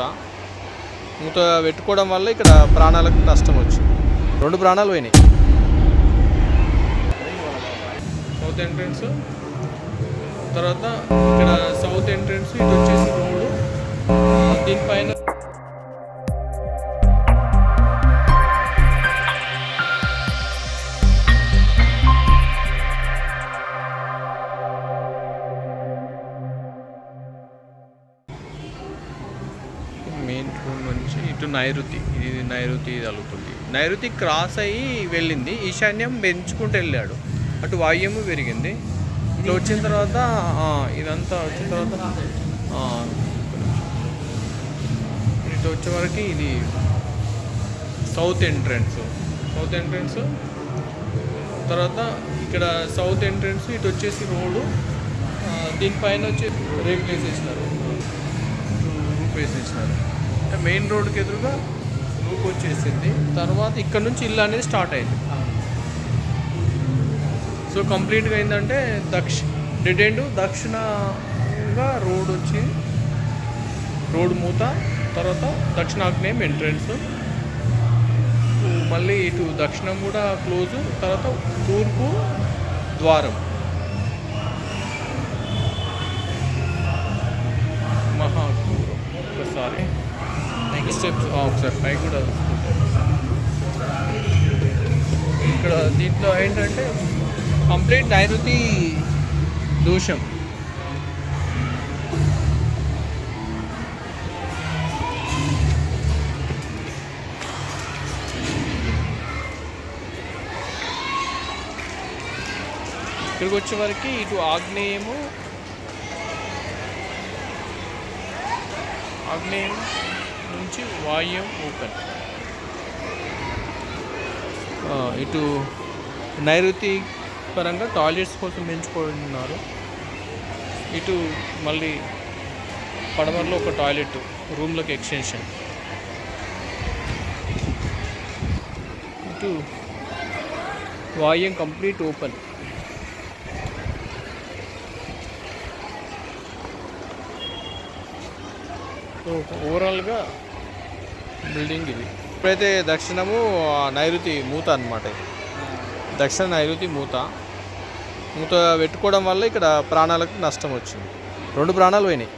మూత మూత పెట్టుకోవడం వల్ల ఇక్కడ ప్రాణాలకు నష్టం వచ్చింది. రెండు ప్రాణాలు పోయినాయి. సౌత్ ఎంట్రన్స్ తర్వాత ఇక్కడ సౌత్ ఎంట్రన్స్ ఇటు వచ్చేసి రోడ్డు. దీనిపైన మెయిన్ నుంచి ఇటు నైరుతి ఇది నైరుతి తగులుతుంది నైరుతి క్రాస్ అయ్యి వెళ్ళింది. ఈశాన్యం పెంచుకుంటూ వెళ్ళాడు. అటు వాయుము పెరిగింది. ఇట్లా వచ్చిన తర్వాత ఇదంతా వచ్చిన తర్వాత ఇటు వచ్చే వరకు ఇది సౌత్ ఎంట్రన్స్. సౌత్ ఎంట్రన్స్ తర్వాత ఇక్కడ సౌత్ ఎంట్రన్స్ ఇటు వచ్చేసి రోడ్డు దీనిపైన వచ్చి రేకులు వేసేసినారు రూప్ వేసేసినారు. అంటే మెయిన్ రోడ్కి ఎదురుగా రూప్ వచ్చేసింది. తర్వాత ఇక్కడ నుంచి ఇల్లు అనేది స్టార్ట్ అయింది. సో కంప్లీట్గా ఏంటంటే దక్ష డెడ్ ఎండ్ దక్షిణంగా రోడ్ వచ్చి రోడ్ మూత తర్వాత దక్షిణాగ్నేయం ఎంట్రన్స్ మళ్ళీ ఇటు దక్షిణం కూడా క్లోజు తర్వాత తూర్పు ద్వారం. స్టెప్స్ ఒకసారి పై కూడా ఇక్కడ దీంట్లో ఏంటంటే కంప్లీట్ నైరుతి దోషం. ఇక్కడికి వచ్చే వరకు ఇటు ఆగ్నేయము ఆగ్నేయం నుంచి వాయుం ఓపెన్ ఇటు నైరుతి పరంగా టాయిలెట్స్ కోసం పెంచుకుంటున్నారు ఇటు మళ్ళీ పడమరలో ఒక టాయిలెట్ రూమ్లోకి ఎక్స్టెన్షన్. ఇటు వాయుం కంప్లీట్ ఓపెన్. సో ఓవరాల్గా బిల్డింగ్ ఇది. ఇప్పుడైతే దక్షిణము నైరుతి మూత అనమాట దక్షిణ నైరుతి మూత. మూత పెట్టుకోవడం వల్ల ఇక్కడ ప్రాణాలకు నష్టం వచ్చింది. రెండు ప్రాణాలు పోయినాయి.